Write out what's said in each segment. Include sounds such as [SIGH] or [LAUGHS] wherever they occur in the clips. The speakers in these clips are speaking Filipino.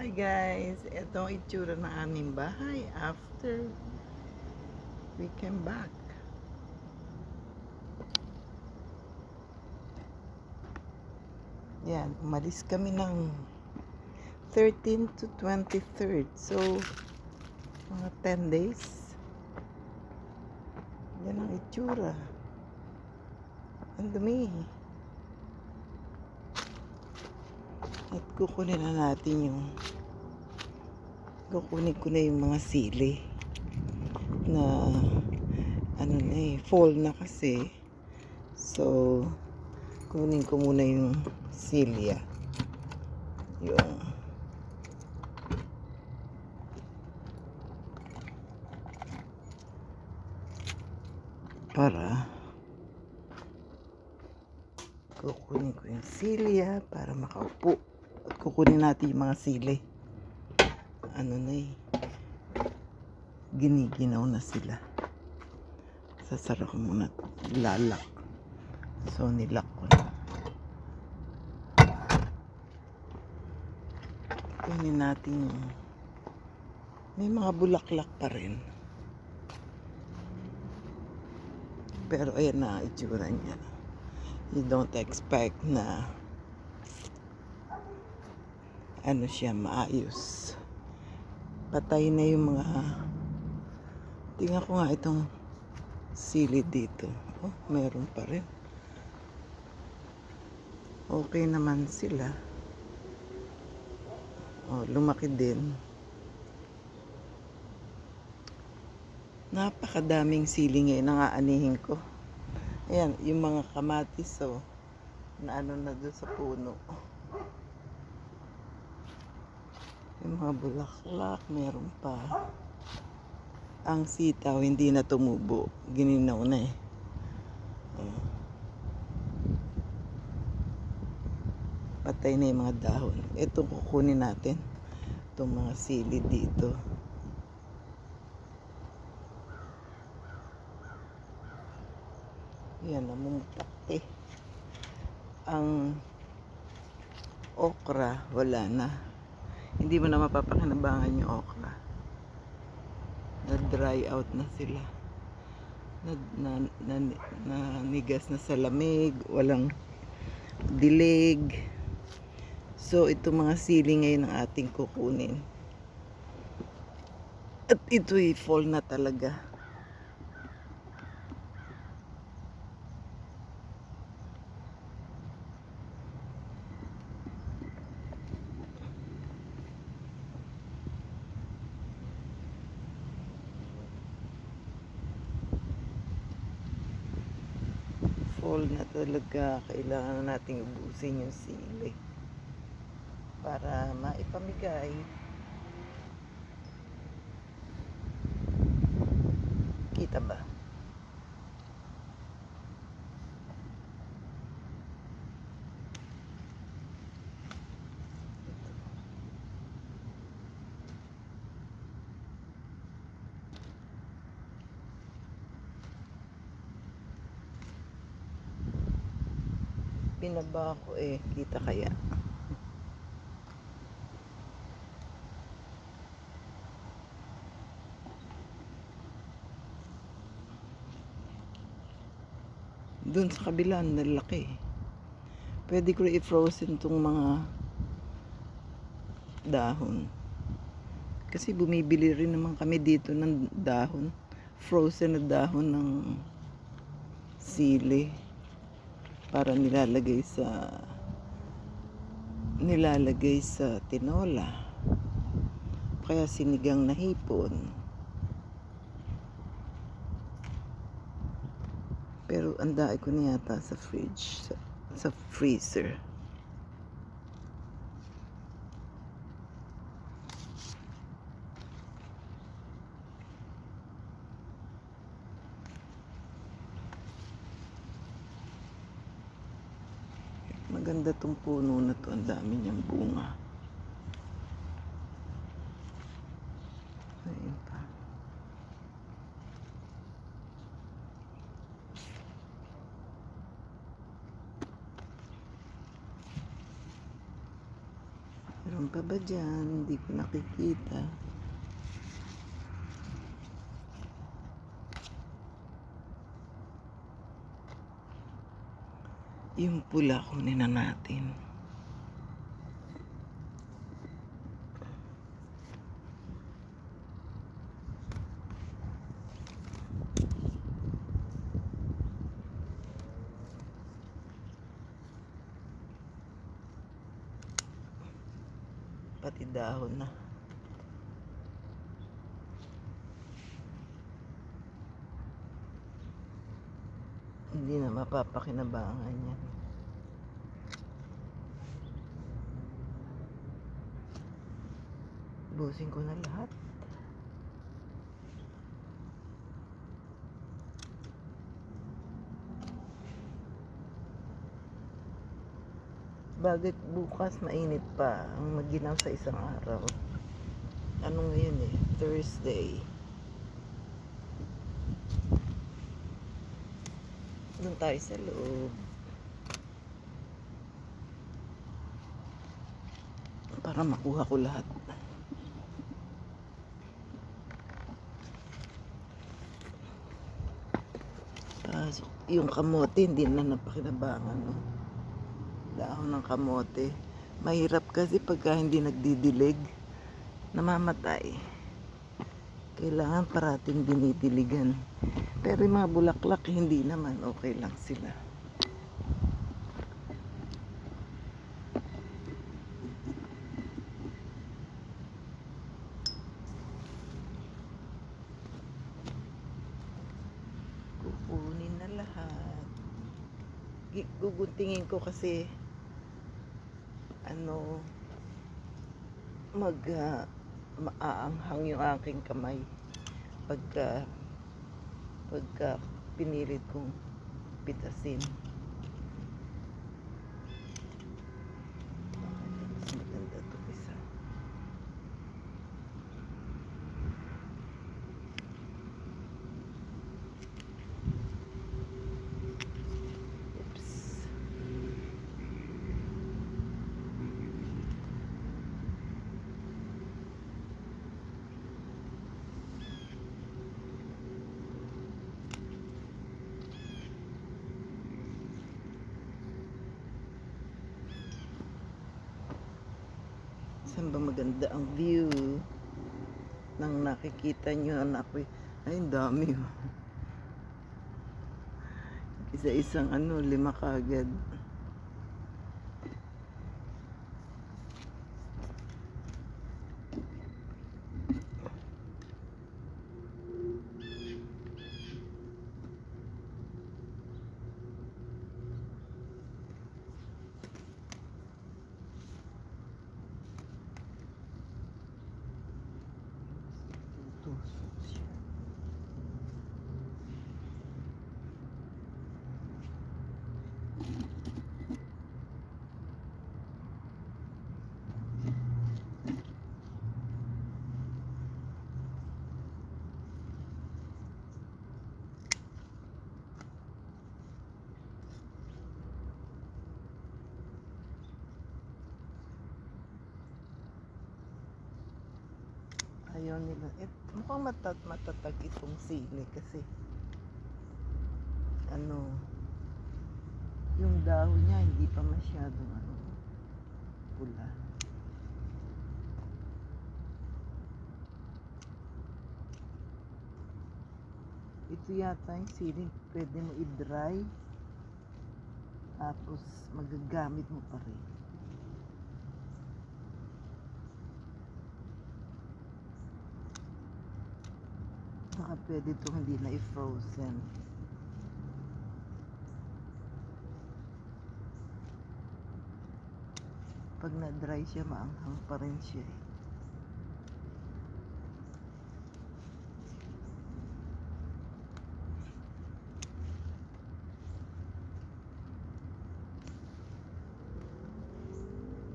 Hi guys, ito ang itsura ng aming bahay after we came back. Yan, umalis kami ng 13 to 23rd. So, mga 10 days. Yan ang itsura. Ang dumi. At kukunin na natin yung kukunin ko na yung mga sili na ano na eh, fall na kasi. So, kunin ko muna yung silya. Yung para kukunin ko yung silya para makaupo kukunin natin yung mga sili. Ano na eh. Giniginaw na sila. Sasara ko muna. Lalak so nilak ko na. Kunin natin yung may mga bulaklak pa rin. Pero ayan na itsura niya. You don't expect na ano siya maayos. Patay na yung mga tingnan ko nga itong sili dito. Oh meron pa rin. Okay naman sila. Oh lumaki din. Napakadaming sili ngayon na aanihin ko. Ayan yung mga kamatis oh na ano na doon sa puno yung mga bulaklak meron pa. Ang sitaw hindi na tumubo. Gininaw na eh. Patay na yung mga dahon. Ito kukunin natin. Itong mga sili dito. Yan namumutakti ang okra wala na hindi mo na mapapakinabangan yung okra. Na dry out na sila. Na, na, na, na na sa lamig walang dilig. So ito mga sili ngayon ang ating kukunin. At ito'y fall na talaga fall na talaga kailangan na nating ubusin yung sili para maipamigay. Kita ba pinaba ko eh? Kita kaya? Dun sa kabila ang lalaki pwede ko i-frozen tong mga dahon. Kasi bumibili rin naman kami dito ng dahon. Frozen na dahon ng sili para nilalagay sa nilalagay sa tinola. Kaya sinigang na hipon. Pero ang daay ko na yata sa fridge sa, sa freezer Maganda tong puno na to. Ang dami niyang bunga. Ayun pa. Meron pa ba dyan? Hindi ko nakikita. Yung pula kunin na natin. Pati dahon na. Hindi na mapapakinabangan yan. Busin ko na lahat. Bakit bukas mainit pa ang maginaw sa isang araw? Ano ngayon eh? Thursday. Doon tayo sa loob. Para makuha ko lahat. Pasok. Yung kamote, hindi na napakinabangan. No? Dahon ng kamote. Mahirap kasi pagka hindi nagdidilig, namamatay. Kailangan parating dinidiligan. Pero yung mga bulaklak, hindi naman. Okay lang sila. Kukunin na lahat. Gi- Guguntingin ko kasi ano mag ah, maaanghang yung aking kamay pagka pagka pinilit kong pitasin. Mas maganda to isa. Oops. Saan ba maganda ang view ng nakikita nyo anak ko? Ay, ang dami. oh. Isa-isang ano, lima kagad. Tusok siya. Ayaw nila. Eh, mukhang matat matatag itong sili kasi ano yung dahon niya hindi pa masyadong ano pula. Ito yata yung sili pwede mo i-dry tapos magagamit mo pa rin. Saka pwede ito hindi na i-frozen. Pag na-dry siya, maanghang pa rin siya. eh.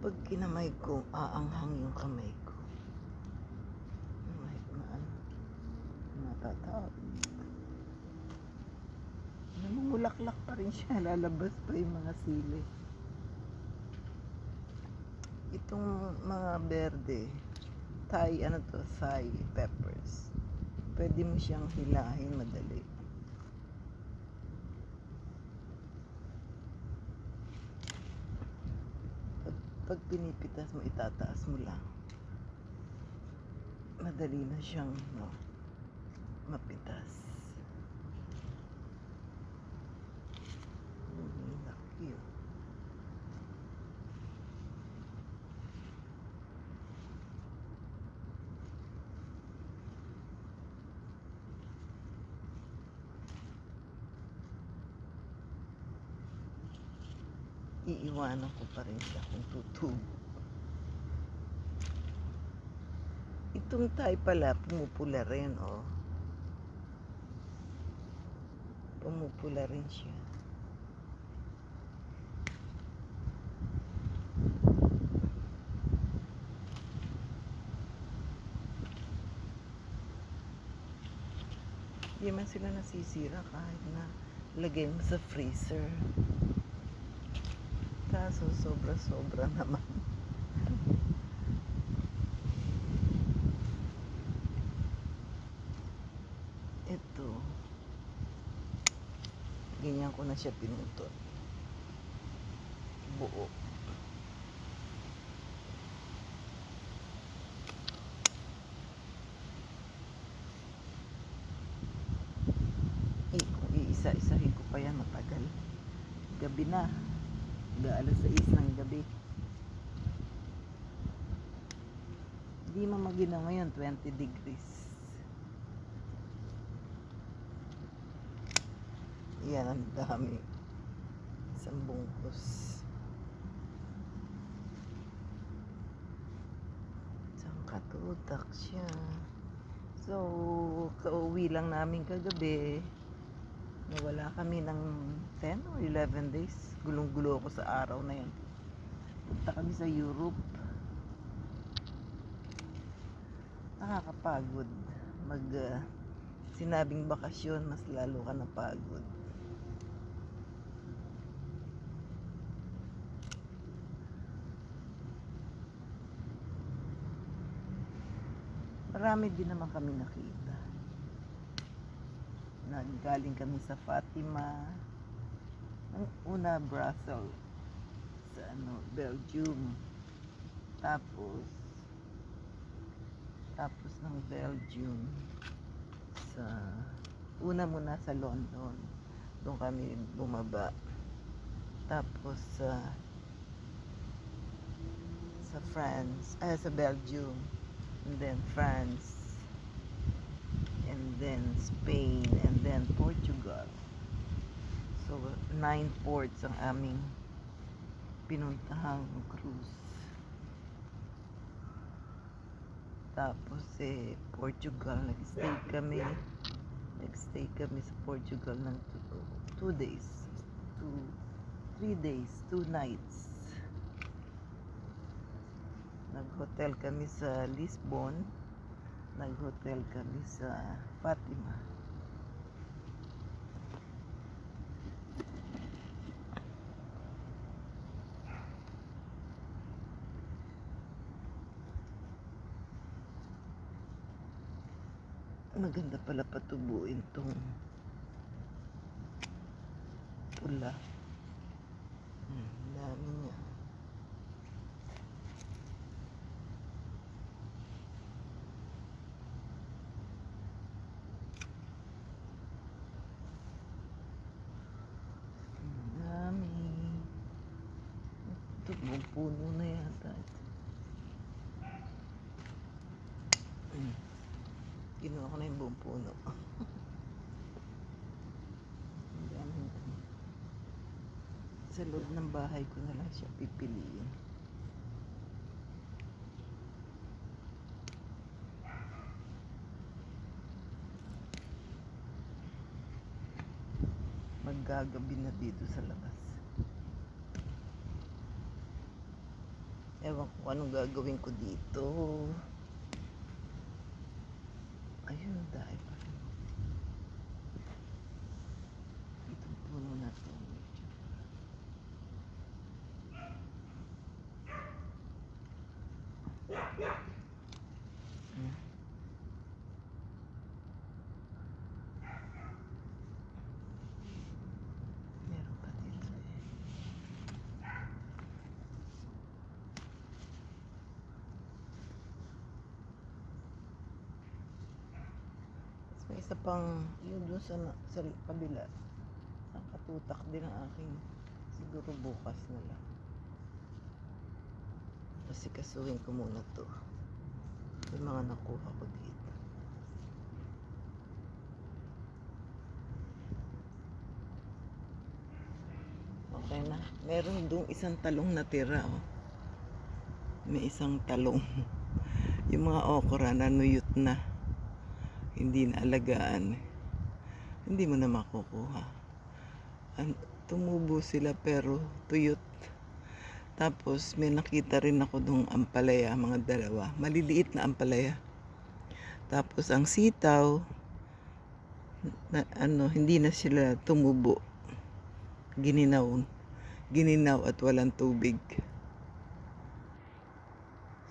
Pag kinamay ko, aanghang yung kamay ko. Kamay ko na ano, matataot. Namumulaklak pa rin siya, [LAUGHS] lalabas pa yung mga sili. Itong mga berde, Thai, ano to, Thai peppers. Pwede mo siyang hilahin madali. Pag, pag pinipitas mo, itataas mo lang. Madali na siyang no, mapitas. Mm, laki oh. Iiwanan ko pa rin siya kung tutubo. Itong Thai pala, pumupula rin, oh. Pumupula rin siya. Hindi man sila nasisira kahit na lagay mo sa freezer. Kaso sobra-sobra [LAUGHS] naman. Ito. Ganyan ko na siya pinutot. Buo. Iisa-isahin ko pa yan, matagal. Gabi na. Ga alas 6 ng gabi. Hindi mo ngayon, 20 degrees. Yan, ang dami. Isang bungkus. Isang katutak siya. So, kauwi lang namin kagabi. Nawala kami ng 10 or 11 days. Gulong-gulo ako sa araw na yan. Punta kami sa Europe. Nakakapagod. Mag ah, sinabing bakasyon, mas lalo ka napagod. Marami din naman kami nakita. Naggaling kami sa Fatima. Ang una, Brussels. Sa ano, Belgium. Tapos, tapos ng Belgium sa una muna sa London. Doon kami bumaba. Tapos sa sa France, ay sa Belgium. And then France. And then Spain. And then Portugal. So, nine ports ang aming pinuntahang cruise. Tapos eh, Portugal, nag-stay kami. Nag-stay kami sa Portugal ng two, two days. Two, three days, two nights. Nag-hotel kami sa Lisbon. Nag-hotel kami sa Fatima. Maganda pala patubuin tong pula. Hmm, dami niya. Ang dami. Ito, buong puno na yata. ito. Hmm. Ginawa ko na yung buong puno. Ang dami. Sa loob ng bahay ko na lang siya pipiliin. Maggagabi na dito sa labas. Ewan ko anong gagawin ko dito. Ayun, dahil pa rin. Itong puno na to. medyo- Hmm. Meron pa dito eh. Tapos may isa pang yun dun sa, sa kabila. Nakatutak din ang aking siguro bukas na lang. Kasi kasuhin ko muna to. Yung mga nakuha ko dito. Okay na. Meron doon isang talong natira. Oh. May isang talong. [LAUGHS] Yung mga okra na nuyot na. Hindi na alagaan. Hindi mo na makukuha. An tumubo sila pero tuyot. Tapos may nakita rin ako dong ampalaya, mga dalawa. Maliliit na ampalaya. Tapos ang sitaw, na, ano, hindi na sila tumubo. Gininaw. Gininaw at walang tubig.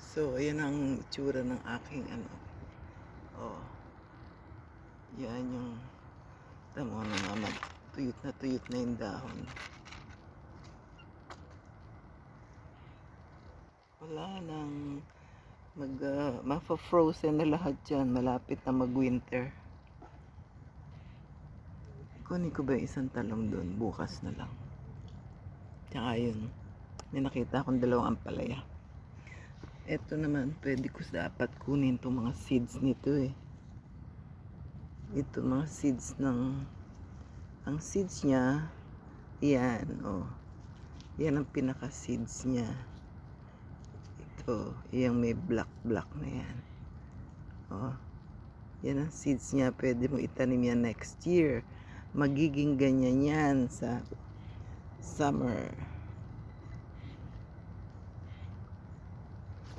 So, ayan ang itsura ng aking ano. Oh. Yan yung tamo na naman. Tuyot na tuyot na yung dahon. Wala nang mag uh, mafa-frozen na lahat dyan. Malapit na mag-winter. Kunin ko ba isang talong doon? Bukas na lang. Tsaka yun. May nakita akong dalawang ampalaya. Ito naman, pwede ko dapat kunin itong mga seeds nito eh. Ito mga seeds ng... Ang seeds niya, yan, oh. Yan ang pinaka-seeds niya. Ito, yung may black-black na yan. Oh. Yan ang seeds niya. Pwede mo itanim yan next year. Magiging ganyan yan sa summer.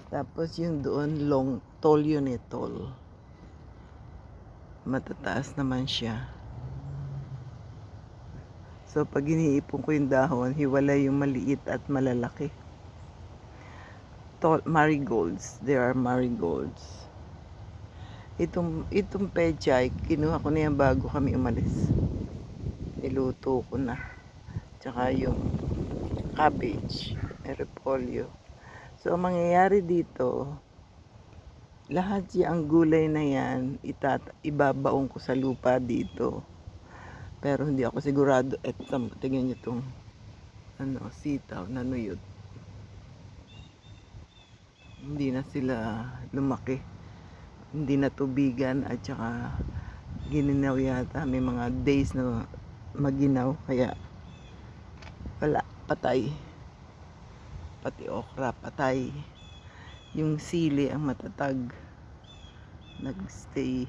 Tapos yung doon, long, tall yun eh, tall. Matataas naman siya. So, pag iniipon ko yung dahon, hiwalay yung maliit at malalaki. Tall, marigolds. There are marigolds. Itong, itong pechay, kinuha ko na yan bago kami umalis. Niluto ko na. Tsaka yung cabbage, repolyo. So, ang mangyayari dito, lahat yung gulay na yan, itat ibabaong ko sa lupa dito. Pero hindi ako sigurado. Eto, tingnan nyo itong ano, sitaw na nuyot. Hindi na sila lumaki. Hindi na tubigan at saka gininaw yata. May mga days na maginaw. Kaya wala, patay. Pati okra, patay. Yung sili ang matatag. Nagstay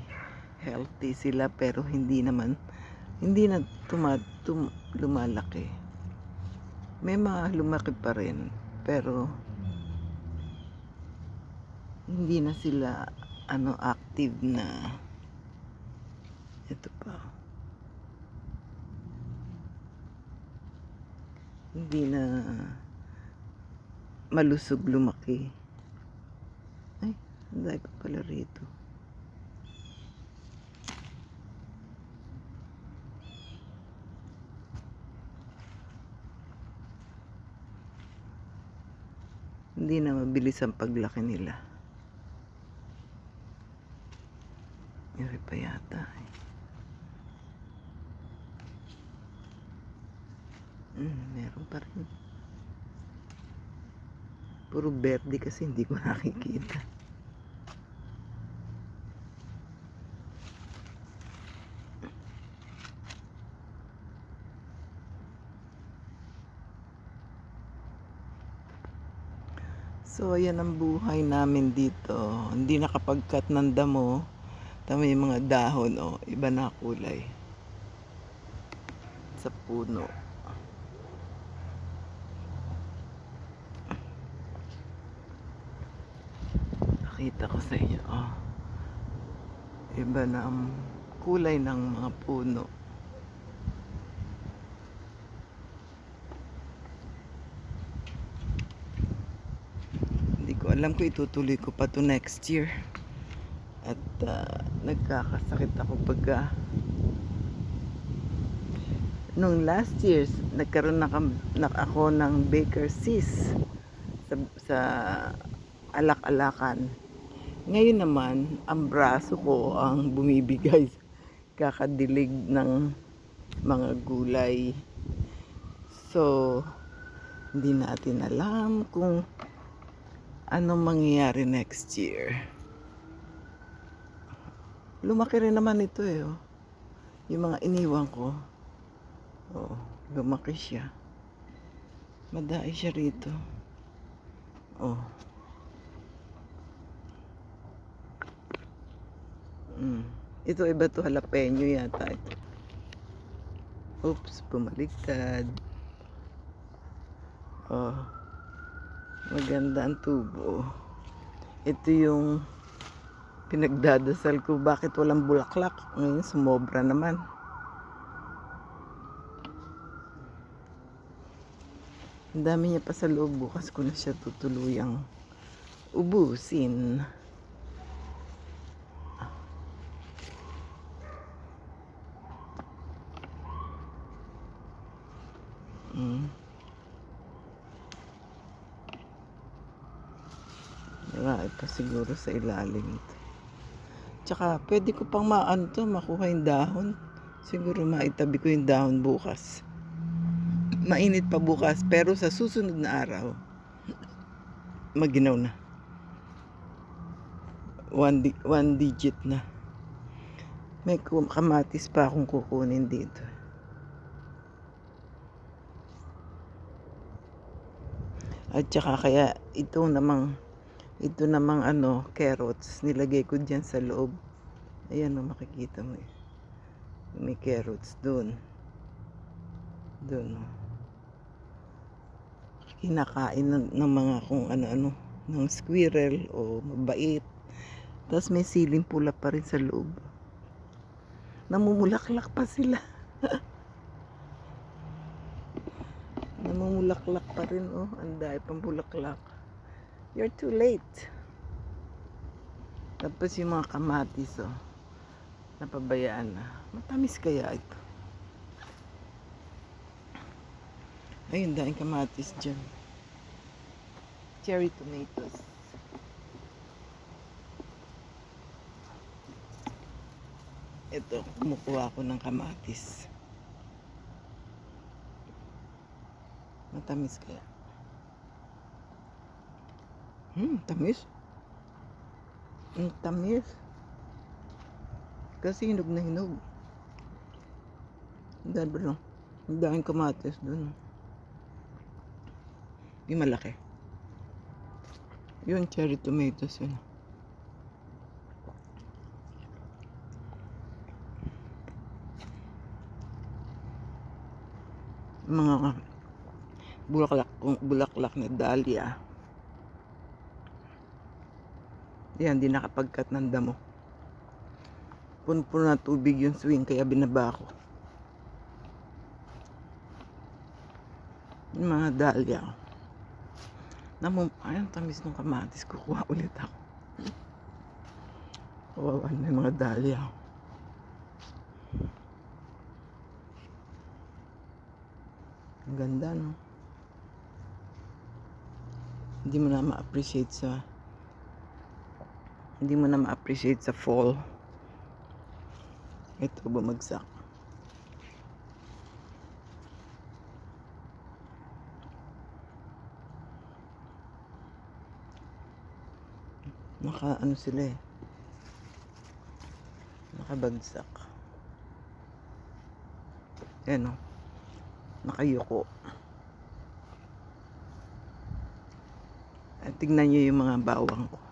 healthy sila pero hindi naman hindi na tuma, tum, lumalaki. May mga lumaki pa rin, pero hindi na sila ano active na ito pa hindi na malusog lumaki hindi pa pala rito hindi na mabilis ang paglaki nila. Meron pa yata. eh. Mm, meron pa rin. Puro berde kasi hindi ko nakikita. So, ayan ang buhay namin dito. Hindi nakapagkat ng damo. Tama yung mga dahon, oh. Iba na kulay. Sa puno. Nakita ko sa inyo, oh. Iba na ang kulay ng mga puno. Hindi ko alam ko itutuloy ko pa to next year. At ah, nagkakasakit ako pagka nung last year nagkaroon na, na ako ng Baker cyst sa, sa alak-alakan. Ngayon naman, ang braso ko ang bumibigay kakadilig ng mga gulay. So, hindi natin alam kung anong mangyayari next year. Lumaki rin naman ito eh. Oh. Yung mga iniwan ko. Oh, lumaki siya. Madai siya rito. Oh. Mm. Ito iba to jalapeno yata ito. Oops, bumaliktad. Oh. Maganda ang tubo. Ito yung pinagdadasal ko. Bakit walang bulaklak? Ngayon, sumobra naman. Ang dami niya pa sa loob. Bukas ko na siya tutuluyang ubusin. Mm. Marami pa siguro sa ilalim. Tsaka, pwede ko pang maano to, makuha yung dahon. Siguro maitabi ko yung dahon bukas. Mainit pa bukas, pero sa susunod na araw, maginaw na. One, di- one digit na. May kamatis pa akong kukunin dito. At saka kaya ito namang ito namang ano, carrots, nilagay ko diyan sa loob. Ayan o, makikita mo eh. May carrots doon. Doon o. Kinakain ng, ng mga kung ano-ano, ng squirrel o mabait. Tapos may siling pula pa rin sa loob. Namumulaklak pa sila. [LAUGHS] Namumulaklak pa rin oh. Ang dahil pang bulaklak. You're too late. Tapos yung mga kamatis oh. Napabayaan na. Matamis kaya ito. Ayun, dahil kamatis dyan. Cherry tomatoes. Ito, kumukuha ako ng kamatis. Matamis kaya. Hmm, tamis. Ang tamis. Kasi hinog na hinog. Dami lang. Ang daming kamatis dun. Yung malaki. Yun, cherry tomatoes yun. Mga bulaklak, bulaklak na dahlia. Yan, di nakapagkat ng damo. Puno-puno na tubig yung swing, kaya binaba ko. Yung mga dahlia. Namum, ay, ang tamis ng kamatis. Kukuha ulit ako. Kawawa na yung mga dahlia. Ang ganda, no? Hindi mo na ma-appreciate sa hindi mo na ma-appreciate sa fall. Ito bumagsak. Naka ano sila eh. Nakabagsak. Yan o. Nakayuko. At tignan nyo yung mga bawang ko.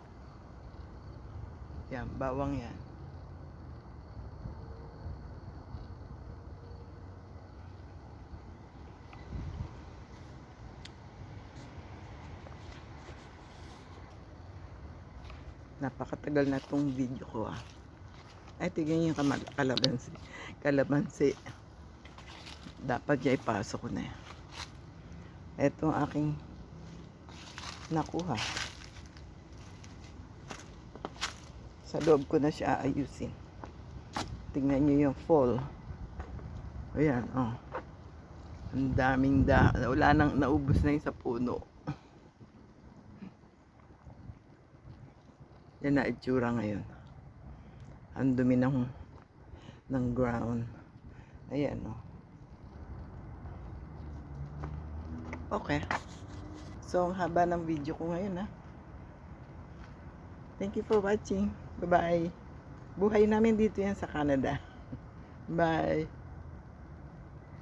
Yan, bawang yan. Napakatagal na tong video ko ah. Ay, tignan yung kalabansi. Kalabansi. Dapat niya ipasok ko na yan. Ito ang aking nakuha. Sa loob ko na siya aayusin. Tingnan nyo yung fall. Ayan, oh. Ang daming da... Wala nang naubos na yung sa puno. Yan na itsura ngayon. Ang dumi ng ng ground. Ayan, oh. Okay. So, ang haba ng video ko ngayon, ha. Thank you for watching. Bye-bye. Buhay namin dito yan sa Canada. Bye.